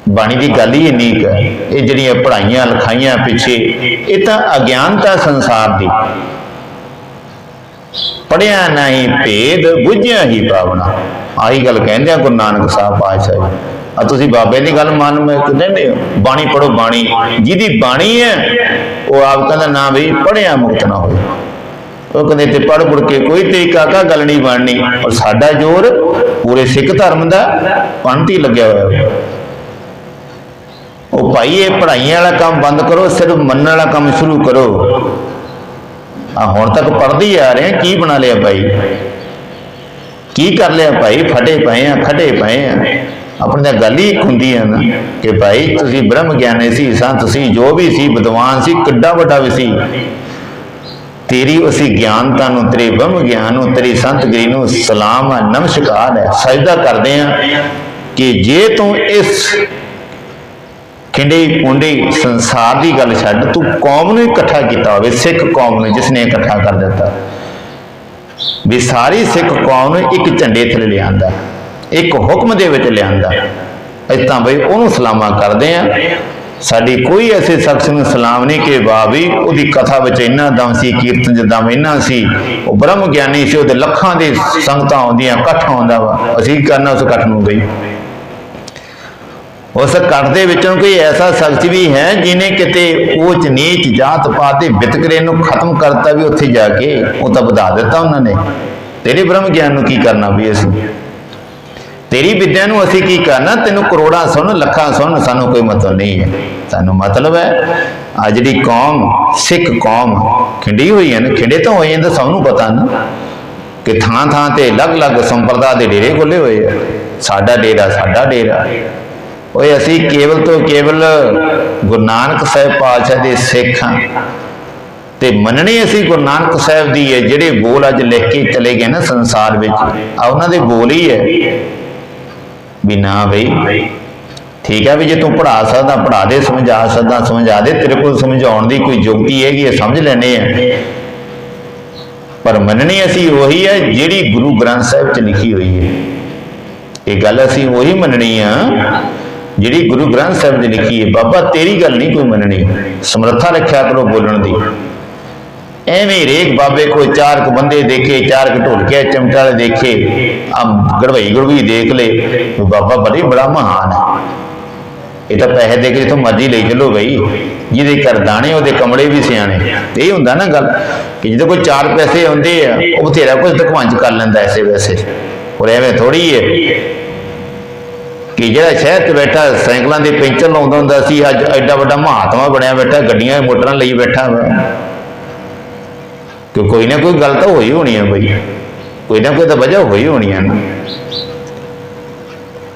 ਬਾਣੀ ਦੀ ਗੱਲ ਹੀ ਇੰਨੀ ਕੁ ਹੈ, ਇਹ ਜਿਹੜੀਆਂ ਪੜ੍ਹਾਈਆਂ ਲਿਖਾਈਆਂ ਪਿੱਛੇ, ਇਹ ਤਾਂ ਅਗਿਆਨਤਾ ਸੰਸਾਰ ਦੀ। ਪੜਿਆ ਨਹੀਂ ਭੇਦ, ਬੁੱਝਿਆ ਹੀ ਪਾਵਨਾ ਆਹੀ ਗੱਲ ਕਹਿੰਦੇ ਆ ਗੁਰੂ ਨਾਨਕ ਸਾਹਿਬ ਪਾਤਸ਼ਾਹ ਜੀ। ਆ ਤੁਸੀਂ ਬਾਬੇ ਦੀ ਗੱਲ ਮੰਨ ਮੈਂ ਕਹਿੰਦੇ ਹੋ, ਬਾਣੀ ਪੜੋ ਬਾਣੀ। ਜਿਹਦੀ ਬਾਣੀ ਹੈ, ਉਹ ਆਪ ਕਹਿੰਦਾ ਨਾ ਵੀ ਪੜਿਆ ਮੁਕਤ ਨਾ ਹੋਵੇ ਉਹ ਕਹਿੰਦੇ ਤੇ ਪੜ ਪੁੜ ਕੇ ਕੋਈ ਤੇਰੀ ਕਾਕਾ ਗੱਲ ਨਹੀਂ ਬਣਨੀ। ਔਰ ਸਾਡਾ ਜ਼ੋਰ ਪੂਰੇ ਸਿੱਖ ਧਰਮ ਦਾ ਪੰਥੀ ਲੱਗਿਆ ਹੋਇਆ। ਉਹ ਭਾਈ, ਇਹ ਪੜ੍ਹਾਈਆਂ ਵਾਲਾ ਕੰਮ ਬੰਦ ਕਰੋ, ਸਿਰਫ ਮੰਨਣ ਵਾਲਾ ਕੰਮ ਸ਼ੁਰੂ ਕਰੋ। ਆ ਹੁਣ ਤੱਕ ਪੜ੍ਹਦੇ ਆ ਰਹੇ ਆ, ਕੀ ਬਣਾ ਲਿਆ ਭਾਈ? ਕੀ ਕਰ ਲਿਆ ਭਾਈ? ਫਟੇ ਪਏ ਆ ਖੜੇ ਪਏ ਆ। ਆਪਣੀ ਤਾਂ ਗੱਲ ਹੀ ਇੱਕ ਹੁੰਦੀ ਹੈ ਨਾ ਕਿ ਭਾਈ, ਤੁਸੀਂ ਬ੍ਰਹਮ ਗਿਆਨੀ ਸੀ ਸੰਤ ਤੁਸੀਂ ਜੋ ਵੀ ਸੀ, ਵਿਦਵਾਨ ਸੀ, ਕਿੱਡਾ ਵੱਡਾ ਵੀ ਸੀ। ਤੇਰੀ ਉਸੇ ਗਿਆਨਤਾ ਨੂੰ, ਤੇਰੇ ਬ੍ਰਹਮ ਗਿਆਨ ਨੂੰ, ਤੇਰੀ ਸੰਤਗਰੀ ਨੂੰ ਸਲਾਮ ਹੈ ਨਮਸਕਾਰ ਹੈ ਸਜਦਾ ਕਰਦੇ ਆ ਕਿ ਜੇ ਤੂੰ ਇਸ ਖਿੰਡੇ ਪੁੰਡੇ ਸੰਸਾਰ ਦੀ ਗੱਲ ਛੱਡ, ਤੂੰ ਕੌਮ ਨੂੰ ਇਕੱਠਾ ਕੀਤਾ ਹੋਵੇ, ਸਿੱਖ ਕੌਮ ਨੂੰ ਜਿਸ ਨੇ ਇਕੱਠਾ ਕਰ ਦਿੱਤਾ। ਵੀ ਸਾਰੀ ਸਿੱਖ ਕੌਮ ਨੂੰ ਇੱਕ ਝੰਡੇ ਥੱਲੇ ਲਿਆਂਦਾ, ਇੱਕ ਹੁਕਮ ਦੇ ਵਿੱਚ ਲਿਆਂਦਾ। ਇਤਾਂ ਬਈ ਉਹਨੂੰ ਸਲਾਮਾ ਕਰਦੇ ਆ ਸਾਡੀ ਕੋਈ ਐਸੇ ਸ਼ਖਸ ਨੂੰ ਸਲਾਮ ਨਹੀਂ ਕਿ ਵਾਹ ਵੀ ਉਹਦੀ ਕਥਾ ਵਿੱਚ ਇੰਨਾ ਦਮ ਸੀ, ਕੀਰਤਨ ਚ ਦਮ ਇੰਨਾ ਸੀ, ਉਹ ਬ੍ਰਹਮ ਗਿਆਨੀ ਸੀ, ਉਹਦੇ ਲੱਖਾਂ ਦੀ ਸੰਗਤਾਂ ਆਉਂਦੀਆਂ, ਇਕੱਠ ਆਉਂਦਾ ਵਾ। ਅਸੀਂ ਕੀ ਕਰਨਾ ਉਸ ਇਕੱਠ ਨੂੰ ਬਈ? ਉਸ ਇਕੱਠ ਦੇ ਵਿੱਚੋਂ ਕੋਈ ਐਸਾ ਸ਼ਖਸ ਵੀ ਹੈ ਜਿਨੇ ਕਿਤੇ ਊਚ ਨੀਚ ਜਾਤ ਪਾਤ ਦੇ ਵਿਤਕਰੇ ਨੂੰ ਖਤਮ ਕਰਤਾ ਵੀ ਉੱਥੇ ਜਾ ਕੇ, ਉਹ ਤਾਂ ਵਧਾ ਦਿੱਤਾ ਉਹਨਾਂ ਨੇ। ਤੇਰੇ ਬ੍ਰਹਮ ਗਿਆਨ ਨੂੰ ਕੀ ਕਰਨਾ ਵੀ ਅਸੀਂ? ਤੇਰੀ ਵਿਦਿਆ ਨੂੰ ਅਸੀਂ ਕੀ ਕਰਨਾ? ਤੈਨੂੰ ਕਰੋੜਾਂ ਸੁਣ, ਲੱਖਾਂ ਸੁਣ, ਸਾਨੂੰ ਕੋਈ ਮਤਲਬ ਨਹੀਂ ਹੈ। ਸਾਨੂੰ ਮਤਲਬ ਹੈ ਆ ਜਿਹੜੀ ਕੌਮ, ਸਿੱਖ ਕੌਮ ਖਿੰਡੀ ਹੋਈ ਹੈ ਨਾ, ਖਿੰਡੇ ਤਾਂ ਹੋਈ ਜਾਂਦਾ ਸਭ ਨੂੰ ਪਤਾ ਨਾ ਕਿ ਥਾਂ ਥਾਂ ਤੇ ਅਲੱਗ-ਅਲੱਗ ਸੰਪਰਦਾ ਦੇ ਡੇਰੇ ਖੁੱਲੇ ਹੋਏ ਆ। ਸਾਡਾ ਡੇਰਾ ਸਾਡਾ ਡੇਰਾ। ਓਏ ਅਸੀਂ ਕੇਵਲ ਤੋਂ ਕੇਵਲ ਗੁਰੂ ਨਾਨਕ ਸਾਹਿਬ ਪਾਤਸ਼ਾਹ ਦੇ ਸਿੱਖ ਹਾਂ। ਤੇ ਮੰਨਣੀ ਅਸੀਂ ਗੁਰੂ ਨਾਨਕ ਸਾਹਿਬ ਦੀ ਹੈ, ਜਿਹੜੇ ਬੋਲ ਅੱਜ ਲਿਖ ਕੇ ਚਲੇ ਗਏ ਨਾ ਸੰਸਾਰ ਵਿੱਚ ਆ ਉਹਨਾਂ ਦੇ ਬੋਲ ਹੀ ਹੈ। ਵੀ ਨਾ ਬਈ। ਠੀਕ ਹੈ ਵੀ ਜੇ ਤੂੰ ਪੜਾ ਸਕਦਾ ਪੜਾ ਦੇ, ਸਮਝਾ ਸਕਦਾ, ਸਮਝਾ ਦੇ। ਤੇਰੇ ਕੋਲ ਸਮਝਾਉਣ ਦੀ ਕੋਈ ਯੁਕਤੀ ਹੈਗੀ ਹੈ, ਸਮਝ ਲੈਣੇ ਆ ਪਰ ਮੰਨਣੀ ਅਸੀਂ ਉਹੀ ਹੈ ਜਿਹੜੀ ਗੁਰੂ ਗ੍ਰੰਥ ਸਾਹਿਬ 'ਚ ਲਿਖੀ ਹੋਈ ਹੈ। ਇਹ ਗੱਲ ਅਸੀਂ ਉਹੀ ਮੰਨਣੀ ਆ ਜਿਹੜੀ ਗੁਰੂ ਗ੍ਰੰਥ ਸਾਹਿਬ 'ਚ ਲਿਖੀ ਹੈ। ਬਾਬਾ, ਤੇਰੀ ਗੱਲ ਨਹੀਂ ਕੋਈ ਮੰਨਣੀ। ਸਮਰੱਥਾ ਰੱਖਿਆ ਕਰੋ ਬੋਲਣ ਦੀ। ਐਵੇਂ ਹੀ ਰੇਕ ਬਾਬੇ ਕੋਈ ਚਾਰ ਕੁ ਬੰਦੇ ਦੇਖੇ, ਚਾਰ ਕੁ ਢੋਲਕੇ ਚਮਟੇ ਵਾਲੇ ਦੇਖੇ। ਆ ਗੜਵਈ ਗੜਵੀ ਦੇਖ ਲੇ। ਬਾਬਾ ਬੜੀ, ਬੜਾ ਮਹਾਨ ਹੈ। ਇਹ ਤਾਂ ਪੈਸੇ ਦੇ ਕੇ ਜਿੱਥੋਂ ਮਰਜ਼ੀ ਲਈ ਚੱਲੋ ਬਈ। ਜਿਹਦੇ ਘਰ ਦਾਣੇ, ਉਹਦੇ ਕਮੜੇ ਵੀ ਸਿਆਣੇ। ਇਹ ਹੁੰਦਾ ਨਾ ਗੱਲ ਕਿ ਜਦੋਂ ਕੋਈ ਚਾਰ ਪੈਸੇ ਆਉਂਦੇ ਆ, ਉਹ ਬਥੇਰਾ ਕੁਝ ਤਕਵਾਂਚ ਕਰ ਲੈਂਦਾ ਐਸੇ ਵੈਸੇ। ਔਰ ਐਵੇਂ ਥੋੜੀ ਹੈ ਕਿ ਜਿਹੜਾ ਸ਼ਹਿਰ 'ਚ ਬੈਠਾ, ਸਾਈਕਲਾਂ ਦੇ ਪੈਂਚਰ ਲਾਉਂਦਾ ਹੁੰਦਾ ਸੀ, ਅੱਜ ਐਡਾ ਵੱਡਾ ਮਹਾਤਮਾ ਬਣਿਆ ਬੈਠਾ, ਗੱਡੀਆਂ, ਮੋਟਰਾਂ ਲਈ ਬੈਠਾ ਕਿ ਕੋਈ ਨਾ ਕੋਈ ਗੱਲ ਤਾਂ ਹੋਈ ਹੋਣੀ ਹੈ ਬਈ। ਕੋਈ ਨਾ ਕੋਈ ਤਾਂ ਵਜ੍ਹਾ ਹੋਈ ਹੋਣੀ ਹੈ ਨਾ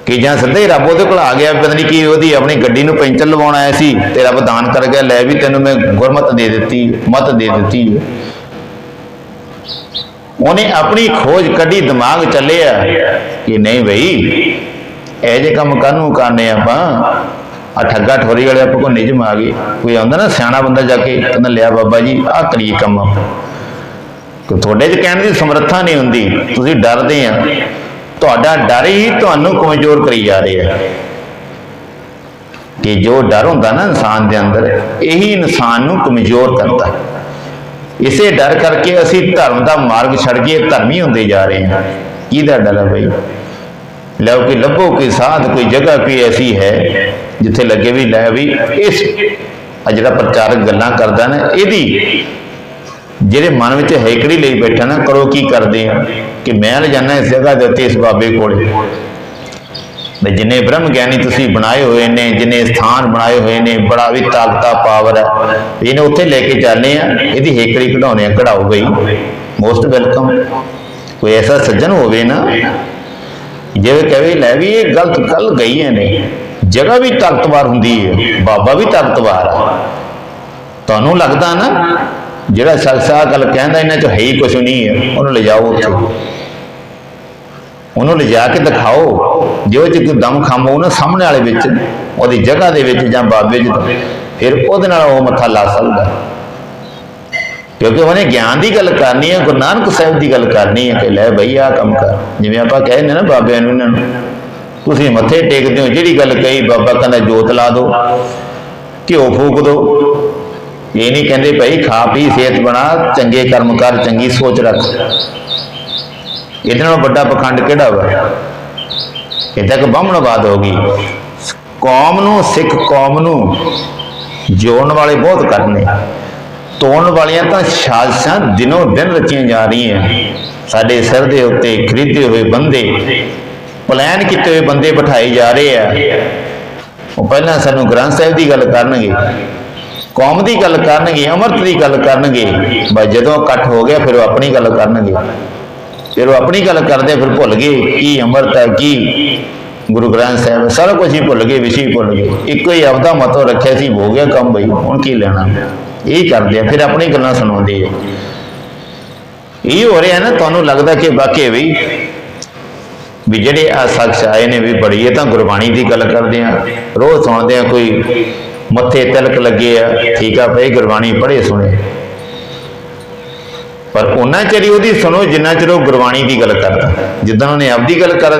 ਕਿ ਜਾਂ ਸਿੱਧਾ ਹੀ ਰੱਬ ਉਹਦੇ ਕੋਲ ਆ ਗਿਆ, ਪਤਾ ਨਹੀਂ ਕੀ ਉਹਦੀ ਆਪਣੀ ਗੱਡੀ ਨੂੰ ਪੈਂਚਰ ਲਵਾਉਣ ਆਇਆ ਸੀ, ਤੇ ਰੱਬ ਦਾਨ ਕਰ ਗਿਆ, ਲੈ ਵੀ ਤੈਨੂੰ ਮੈਂ ਗੁਰਮਤ ਦੇ ਦਿੱਤੀ, ਮਤ ਦੇ ਦਿੱਤੀ। ਉਹਨੇ ਆਪਣੀ ਖੋਜ ਕੱਢੀ, ਦਿਮਾਗ ਚੱਲਿਆ ਕਿ ਨਹੀਂ ਬਈ, ਇਹ ਜੇ ਕੰਮ ਕਾਹਨੂੰ ਕਰਨੇ ਆਪਾਂ? ਆ ਠੱਗਾ ਠੋਰੀ ਵਾਲੇ ਆਪਾਂ ਕੋ ਨਿਜਮ ਆ ਗਏ। ਕੋਈ ਆਉਂਦਾ ਨਾ, ਸਿਆਣਾ ਬੰਦਾ ਜਾ ਕੇ ਕਹਿੰਦਾ, ਲਿਆ ਬਾਬਾ ਜੀ, ਆਹ ਕਰੀਏ ਕੰਮ ਆਪਾਂ। ਤੁਹਾਡੇ 'ਚ ਕਹਿਣ ਦੀ ਸਮਰੱਥਾ ਨਹੀਂ ਹੁੰਦੀ, ਤੁਸੀਂ ਡਰਦੇ ਆ। ਤੁਹਾਡਾ ਡਰ ਹੀ ਤੁਹਾਨੂੰ ਕਮਜ਼ੋਰ ਕਰੀ ਜਾ ਰਿਹਾ ਹੈ। ਕਿ ਜੋ ਡਰ ਹੁੰਦਾ ਨਾ ਇਨਸਾਨ ਦੇ ਅੰਦਰ, ਇਹੀ ਇਨਸਾਨ ਨੂੰ ਕਮਜ਼ੋਰ ਕਰਦਾ ਇਸੇ ਡਰ ਕਰਕੇ ਅਸੀਂ ਧਰਮ ਦਾ ਮਾਰਗ ਛੱਡ ਕੇ ਧਰਮੀ ਹੁੰਦੇ ਜਾ ਰਹੇ ਹਾਂ। ਕਿਹਦਾ ਡਰ ਹੈ ਬਈ? ਲਓ ਕਿ ਲੱਭੋ ਕੋਈ ਸਾਧ, ਕੋਈ ਜਗ੍ਹਾ ਕੋਈ ਐਸੀ ਹੈ ਜਿੱਥੇ ਲੱਗੇ ਵੀ ਲੈ ਵੀ ਇਸ ਜਿਹੜਾ ਪ੍ਰਚਾਰਕ ਗੱਲਾਂ ਕਰਦਾ ਨਾ, ਇਹਦੀ ਜਿਹੜੇ ਮਨ ਵਿੱਚ ਹੈਕੜੀ ਲਈ ਬੈਠਾ ਨਾ ਕਰੋ ਕੀ ਕਰਦੇ ਆ? ਕਿ ਮੈਂ ਲਿਜਾਣਾ ਇਸ ਜਗ੍ਹਾ ਦੇ ਉੱਤੇ ਇਸ ਬਾਬੇ ਕੋਲੇ ਵੀ ਜਿੰਨੇ ਬ੍ਰਹਮ ਗਿਆਨੀ ਤੁਸੀਂ ਬਣਾਏ ਹੋਏ ਨੇ, ਜਿੰਨੇ ਸਥਾਨ ਬਣਾਏ ਹੋਏ ਨੇ, ਬੜਾ ਵੀ ਤਾਕਤਾ, ਪਾਵਰ ਹੈ। ਇਹਨੇ ਉੱਥੇ ਲੈ ਕੇ ਚੱਲਨੇ ਆ, ਇਹਦੀ ਹੇਕੜੀ ਕਢਾਉਣੇ ਆ, ਕਢਾਓ ਗਈ ਮੋਸਟ ਵੈਲਕਮ ਕੋਈ ਐਸਾ ਸੱਜਣ ਹੋਵੇ ਨਾ ਜਿਵੇਂ ਕਹੇ, ਲੈ ਵੀ ਇਹ ਗਲਤ ਗੱਲ ਗਈ ਹੈ ਨੇ। ਜਗ੍ਹਾ ਵੀ ਤਾਕਤਵਾਰ ਹੁੰਦੀ ਹੈ, ਬਾਬਾ ਵੀ ਤਾਕਤਵਾਰ ਹੈ। ਤੁਹਾਨੂੰ ਲੱਗਦਾ ਨਾ ਜਿਹੜਾ ਸ਼ਖਸ ਗੱਲ ਕਹਿੰਦਾ ਇਹਨਾਂ ਚ ਹੈ ਹੀ ਕੁਝ ਨਹੀਂ ਹੈ, ਉਹਨੂੰ ਲਿਜਾਓ ਉੱਥੇ। ਉਹਨੂੰ ਲਿਜਾ ਕੇ ਦਿਖਾਓ ਜੋ ਚ ਕੋਈ ਦਮ ਖਮ ਹੋਊ ਨਾ ਸਾਹਮਣੇ ਵਾਲੇ ਵਿੱਚ, ਉਹਦੀ ਜਗ੍ਹਾ ਦੇ ਵਿੱਚ ਜਾਂ ਬਾਬੇ ਚ ਫਿਰ ਉਹਦੇ ਨਾਲ ਉਹ ਮੱਥਾ ਲਾ ਸਕਦਾ। ਕਿਉਂਕਿ ਉਹਨੇ ਗਿਆਨ ਦੀ ਗੱਲ ਕਰਨੀ ਹੈ, ਗੁਰੂ ਨਾਨਕ ਸਾਹਿਬ ਦੀ ਗੱਲ ਕਰਨੀ ਹੈ ਕਿ ਲੈ ਬਈ ਆਹ ਕੰਮ ਕਰ। ਜਿਵੇਂ ਆਪਾਂ ਕਹਿੰਦੇ ਨਾ ਬਾਬਿਆਂ ਨੂੰ ਇਹਨਾਂ ਨੂੰ, ਤੁਸੀਂ ਮੱਥੇ ਟੇਕਦੇ ਹੋ, ਜਿਹੜੀ ਗੱਲ ਕਹੀ ਬਾਬਾ ਕਹਿੰਦਾ ਜੋਤ ਲਾ ਦਿਓ, ਘਿਓ ਫੂਕ ਦਿਓ। ਇਹ ਨਹੀਂ ਕਹਿੰਦੇ ਭਾਈ, ਖਾ ਪੀ, ਸਿਹਤ ਬਣਾ, ਚੰਗੇ ਕਰਮ ਕਰ, ਚੰਗੀ ਸੋਚ ਰੱਖ। ਇਹਦੇ ਨਾਲੋਂ ਵੱਡਾ ਪਖੰਡ ਕਿਹੜਾ ਵਾ? ਇਹ ਤੱਕ ਬਾਹਮਣਵਾਦ ਹੋ ਗਈ। ਕੌਮ ਨੂੰ, ਸਿੱਖ ਕੌਮ ਨੂੰ ਜੋੜਨ ਵਾਲੇ ਬਹੁਤ ਕਰਨੇ ਤੋੜਨ ਵਾਲੀਆਂ ਤਾਂ ਸਾਜ਼ਿਸ਼ਾਂ ਦਿਨੋਂ ਦਿਨ ਰਚੀਆਂ ਜਾ ਰਹੀਆਂ। ਸਾਡੇ ਸਿਰ ਦੇ ਉੱਤੇ ਖਰੀਦੇ ਹੋਏ ਬੰਦੇ, ਪਲਾਨ ਕੀਤੇ ਹੋਏ ਬੰਦੇ ਬਿਠਾਏ ਜਾ ਰਹੇ ਆ। ਉਹ ਪਹਿਲਾਂ ਸਾਨੂੰ ਗ੍ਰੰਥ ਸਾਹਿਬ ਦੀ ਗੱਲ ਕਰਨਗੇ। ਕੌਮ ਦੀ ਗੱਲ ਕਰਨਗੇ, ਅਮਰਤ ਦੀ ਗੱਲ ਕਰਨਗੇ, ਬਸ ਜਦੋਂ ਇਕੱਠ ਹੋ ਗਿਆ ਫਿਰ ਉਹ ਆਪਣੀ ਗੱਲ ਕਰਨਗੇ। ਫਿਰ ਉਹ ਆਪਣੀ ਗੱਲ ਕਰਦੇ ਫਿਰ ਭੁੱਲ ਗਏ ਕੀ ਅੰਮ੍ਰਿਤ ਹੈ, ਕੀ ਗੁਰੂ ਗ੍ਰੰਥ ਸਾਹਿਬ, ਸਾਰਾ ਕੁਝ ਹੀ ਭੁੱਲ ਗਏ, ਵਿਸ਼ੇ ਭੁੱਲ ਗਏ। ਇੱਕੋ ਹੀ ਆਪਦਾ ਮਤੋਂ ਰੱਖਿਆ ਸੀ, ਹੋ ਗਿਆ ਕੰਮ ਬਈ, ਹੁਣ ਕੀ ਲੈਣਾ? ਇਹ ਕਰਦੇ ਆ, ਫਿਰ ਆਪਣੀ ਗੱਲਾਂ ਸੁਣਾਉਂਦੇ ਆ। ਇਹ ਹੋ ਰਿਹਾ ਨਾ, ਤੁਹਾਨੂੰ ਲੱਗਦਾ ਕਿ ਵਾਕਈ ਵੀ ਵੀ ਜਿਹੜੇ ਆ ਸ਼ਖਸ ਆਏ ਨੇ ਵੀ ਬੜੀ, ਇਹ ਤਾਂ ਗੁਰਬਾਣੀ ਦੀ ਗੱਲ ਕਰਦੇ ਆ। ਰੋਜ਼ ਸੁਣਦੇ ਆ ਕੋਈ ਮੱਥੇ ਤਿਲਕ ਲੱਗੇ ਆ। ਠੀਕ ਆ ਭਈ, ਗੁਰਬਾਣੀ ਪੜ੍ਹੇ, ਸੁਣੇ। ਪਰ ਉਹਨਾਂ ਚਿਰ ਉਹਦੀ ਸੁਣੋ, ਜਿੰਨਾ ਚਿਰ ਉਹ ਗੁਰਬਾਣੀ ਦੀ ਗੱਲ ਕਰਦਾ। ਜਿੱਦਾਂ ਉਹਨੇ ਆਪਦੀ ਗੱਲ ਕਰ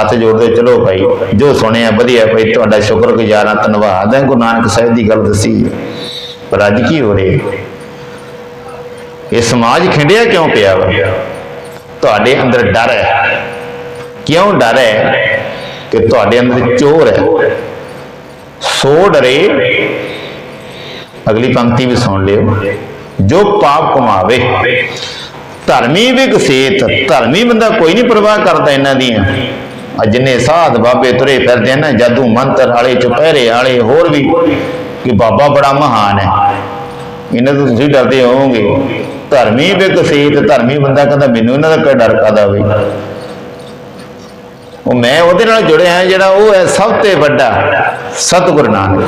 ਹੱਥ ਜੋੜਦੇ, ਚਲੋ ਭਾਈ, ਜੋ ਸੁਣਿਆ, ਵਧੀਆ ਭਾਈ, ਤੁਹਾਡਾ ਸ਼ੁਕਰਗੁਜ਼ਾਰ ਹਾਂ, ਧੰਨਵਾਦ ਹੈ, ਗੁਰੂ ਨਾਨਕ ਸਾਹਿਬ ਦੀ ਗੱਲ ਦੱਸੀ। ਪਰ ਅੱਜ ਕੀ ਹੋ ਰਿਹਾ? ਇਹ ਸਮਾਜ ਖਿੰਡਿਆ ਕਿਉਂ ਪਿਆ ਵਾ? ਤੁਹਾਡੇ ਅੰਦਰ ਡਰ ਹੈ। ਕਿਉਂ ਡਰ ਹੈ? ਕਿ ਤੁਹਾਡੇ ਅੰਦਰ ਚੋਰ ਹੈ। ਸੋ ਡਰੇ। ਅਗਲੀ ਪੰਕਤੀ ਵੀ ਸੁਣ ਲਿਓ। ਜੋ ਪਾਪ ਕਮਾਵੇ, ਧਰਮੀ ਵਿਗਸੇਤ ਧਰਮੀ ਬੰਦਾ ਕੋਈ ਨਹੀਂ ਪਰਵਾਹ ਕਰਦਾ ਇਹਨਾਂ ਦੀਆਂ। ਆ ਜਿੰਨੇ ਸਾਧ ਬਾਬੇ ਤੁਰੇ ਫਿਰਦੇ ਆ ਨਾ, ਜਾਦੂ ਮੰਤਰ ਵਾਲੇ, ਚੁਪਹਿਰੇ ਵਾਲੇ, ਹੋਰ ਵੀ ਕਿ ਬਾਬਾ ਬੜਾ ਮਹਾਨ ਹੈ। ਇਹਨਾਂ ਤੋਂ ਤੁਸੀਂ ਡਰਦੇ ਹੋਵੋਗੇ। ਧਰਮੀ ਵਿਗਸੇਤ ਧਰਮੀ ਬੰਦਾ ਕਹਿੰਦਾ ਮੈਨੂੰ ਇਹਨਾਂ ਦਾ ਕੋਈ ਡਰ ਕਾਦਾ ਬਈ ਉਹ ਮੈਂ ਉਹਦੇ ਨਾਲ ਜੁੜਿਆ ਹਾਂ, ਜਿਹੜਾ ਉਹ ਹੈ ਸਭ ਤੋਂ ਵੱਡਾ ਸਤਿਗੁਰੂ ਨਾਨਕ।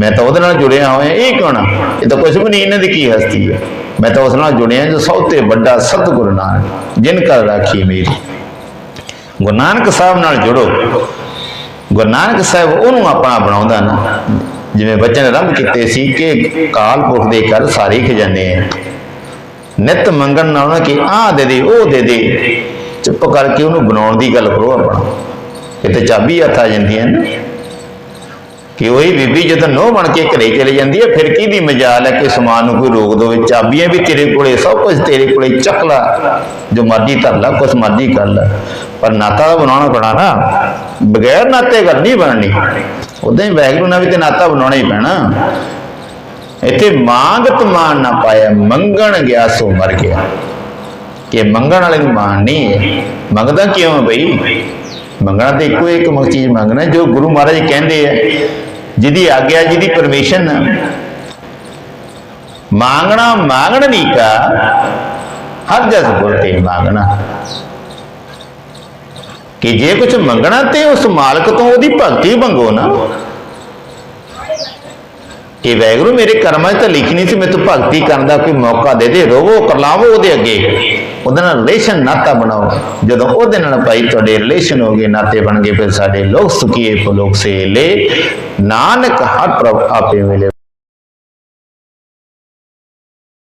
ਮੈਂ ਤਾਂ ਉਹਦੇ ਨਾਲ ਜੁੜਿਆ ਹੋਇਆ, ਇਹ ਕਿਉਂ ਨਾ ਇਹ ਤਾਂ ਕੁਝ ਵੀ ਨਹੀਂ, ਇਹਨਾਂ ਦੀ ਕੀ ਹਸਤੀ ਹੈ? ਮੈਂ ਤਾਂ ਉਸ ਨਾਲ ਜੁੜਿਆ ਜੋ ਸਭ ਤੋਂ ਵੱਡਾ ਸਤਿਗੁਰੂ ਨਾਨਕ, ਜਿਨ ਕਰ ਰਾਖੀ ਮੇਰੀ। ਗੁਰੂ ਨਾਨਕ ਸਾਹਿਬ ਨਾਲ ਜੁੜੋ। ਗੁਰੂ ਨਾਨਕ ਸਾਹਿਬ ਉਹਨੂੰ ਆਪਣਾ ਬਣਾਉਂਦਾ ਨਾ, ਜਿਵੇਂ ਬਚਨ ਆਰੰਭ ਕੀਤੇ ਸੀ ਕਿ ਕਾਲ ਪੁਰਖ ਦੇ ਕਰ ਸਾਰੇ ਖਜ਼ਾਨੇ ਆ। ਨਿਤ ਮੰਗਣ ਨਾਲ ਨਾ ਕਿ, ਆਹ ਦੇ ਦੇ, ਉਹ ਦੇ ਦੇ। ਚੁੱਪ ਕਰਕੇ ਉਹਨੂੰ ਬਣਾਉਣ ਦੀ ਗੱਲ ਕਰੋ ਆਪਣਾ। ਇਹ ਤੇ ਚਾਬੀ ਹੱਥ ਆ ਜਾਂਦੀਆਂ ਨੇ। ਕਿ ਉਹੀ ਬੀਬੀ ਜਦੋਂ ਨੋ ਬਣ ਕੇ ਘਰੇ ਚਲੇ ਜਾਂਦੀ ਹੈ, ਫਿਰ ਕਿਹਦੀ ਮਜਾਲ ਹੈ ਕਿ ਸਮਾਨ ਨੂੰ ਕੋਈ ਰੋਕ ਦੋਵੇ? ਚਾਬੀਆਂ ਵੀ ਤੇਰੇ ਕੋਲੇ, ਸਭ ਕੁਝ ਤੇਰੇ ਕੋਲੇ, ਚੱਕ ਲਾ। ਜੋ ਮਰਜ਼ੀ ਧਰ ਲਾ, ਕੁਛ ਮਰਜ਼ੀ ਕਰ ਲਾ। ਪਰ ਨਾਤਾ ਤਾਂ ਬਣਾਉਣਾ ਪੈਣਾ ਨਾ। ਬਗੈਰ ਨਾਤੇ ਗੱਲ ਨਹੀਂ ਬਣਨੀ। ਉਦਾਂ ਹੀ ਵੈਗਰੂ ਨਾਲ ਵੀ ਤੇ ਨਾਤਾ ਬਣਾਉਣਾ ਹੀ ਪੈਣਾ। ਇੱਥੇ ਮੰਗਤ ਮਾਨ ਨਾ ਪਾਇਆ, ਮੰਗਣ ਗਿਆ ਸੋ ਮਰ ਗਿਆ। ਕਿ ਮੰਗਣ ਵਾਲੇ ਨੂੰ ਮਾਣ ਨਹੀਂ ਹੈ ਮੰਗਦਾ ਕਿਉਂ ਬਈ? ਮੰਗਣਾ ਤੇ ਇੱਕੋ ਇੱਕ ਚੀਜ਼ ਮੰਗਣਾ ਜੋ ਗੁਰੂ ਮਹਾਰਾਜ ਕਹਿੰਦੇ ਆ। ਜਿਹਦੀ ਆਗਿਆ, ਜਿਹਦੀ ਪਰਮਿਸ਼ਨ ਮੰਗਣਾ ਮੰਗਣ ਨਹੀਂ ਕਾ, ਹਰ ਜਸ ਗੁਰ ਤੇ ਮੰਗਣਾ। ਕਿ ਜੇ ਕੁਝ ਮੰਗਣਾ ਤੇ ਉਸ ਮਾਲਕ ਤੋਂ ਉਹਦੀ ਭਗਤੀ ਮੰਗੋ ਨਾ। ਕਿ ਵੈਗਰੂ ਮੇਰੇ ਕਰਮਾਂ 'ਚ ਤਾਂ ਲਿਖੀ ਨਹੀਂ ਸੀ ਮੈਨੂੰ ਭਗਤੀ ਕਰਨ ਦਾ ਕੋਈ ਮੌਕਾ ਦੇ ਦੇ, ਰੋਵੋ ਕਰਲਾਵੋ ਉਹਦੇ ਅੱਗੇ। ਉਹਦੇ ਨਾਲ ਰਿਲੇਸ਼ਨ ਨਾਤਾ ਬਣਾਓ। ਜਦੋਂ ਉਹਦੇ ਨਾਲ ਭਾਈ ਤੁਹਾਡੇ ਰਿਲੇਸ਼ਨ ਹੋ ਗਏ, ਨਾਤੇ ਬਣ ਗਏ, ਫਿਰ ਸਾਡੇ ਲੋਕ ਸੁਖੀਏ, ਲੋਕ ਸੇ ਲੈ ਨਾਨਕ ਹਰ ਪ੍ਰਭ ਆਪੇ ਮਿਲੇ।